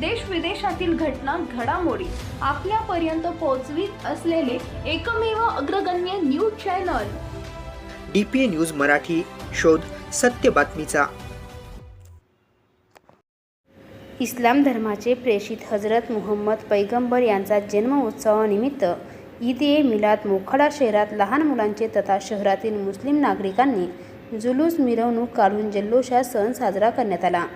देश विदेशातील घटना घडामोडी आपल्यापर्यंत पोहोचवीत असलेले एकमेव अग्रगण्य news channel. D P A news Marathi शोध सत्य बातमीचा. इस्लाम धर्माचे प्रेषित हजरत मुहम्मद पैगंबर यांचा जन्म उत्सवानिमित्त ईद ए मिलाद मोखाडा शहरात लहान मुलांचे तथा शहरातील मुस्लिम नागरिकांनी जुलूस मिरवणूक काढून जल्लोषात सण साजरा करण्यात आला.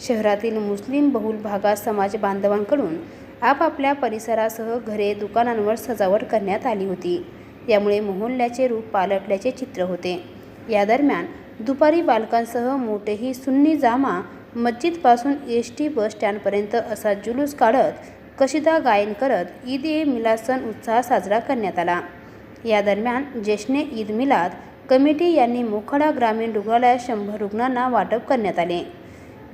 शहरातील मुस्लिम बहुल भागात समाज बांधवांकडून आपापल्या परिसरासह घरे दुकानांवर सजावट करण्यात आली होती. यामुळे मोहल्ल्याचे रूप पालटल्याचे चित्र होते. या दरम्यान दुपारी बालकांसह मोठेही सुन्नी जामा मस्जिदपासून एस टी बस स्टँडपर्यंत असा जुलूस काढत कशिदा गायन करत ईद ए मिलाद सण उत्साह साजरा करण्यात आला. या दरम्यान जश्ने ईद मिलाद कमिटी यांनी मोखाडा ग्रामीण रुग्णालयात शंभर रुग्णांना वाटप करण्यात आले.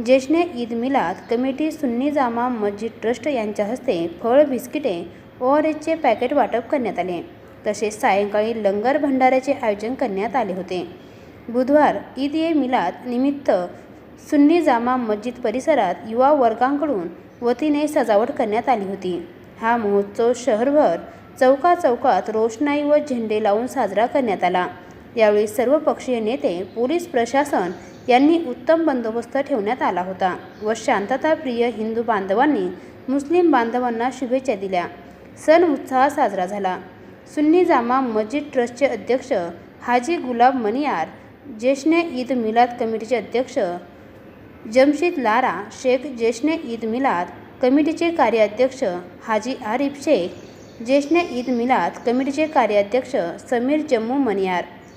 जेष्ने ईद मिलाद कमिटी सुन्नी जामा मस्जिद ट्रस्ट यांच्या हस्ते फळ बिस्किटे ओ आर एसचे पॅकेट वाटप करण्यात आले. तसेच सायंकाळी लंगर भंडाऱ्याचे आयोजन करण्यात आले होते. बुधवार ईद ए मिलाद निमित्त सुन्नी जामा मस्जिद परिसरात युवा वर्गांकडून वतीने सजावट करण्यात आली होती. हा महोत्सव शहरभर चौका चौकात रोषणाई व झेंडे लावून साजरा करण्यात आला. यावेळी सर्व पक्षीय नेते पोलीस प्रशासन यांनी उत्तम बंदोबस्त ठेवण्यात आला होता व शांतताप्रिय हिंदू बांधवांनी मुस्लिम बांधवांना शुभेच्छा दिल्या. सण उत्साह साजरा झाला. सुन्नी जामा मस्जिद ट्रस्टचे अध्यक्ष हाजी गुलाब मनियार जेष्णे ईद मिलाद कमिटीचे अध्यक्ष जमशीद लारा शेख जेशने ईद मिलाद कमिटीचे कार्याध्यक्ष हाजी आरिफ शेख जेशने ईद मिलाद कमिटीचे कार्याध्यक्ष समीर जम्मू मनियार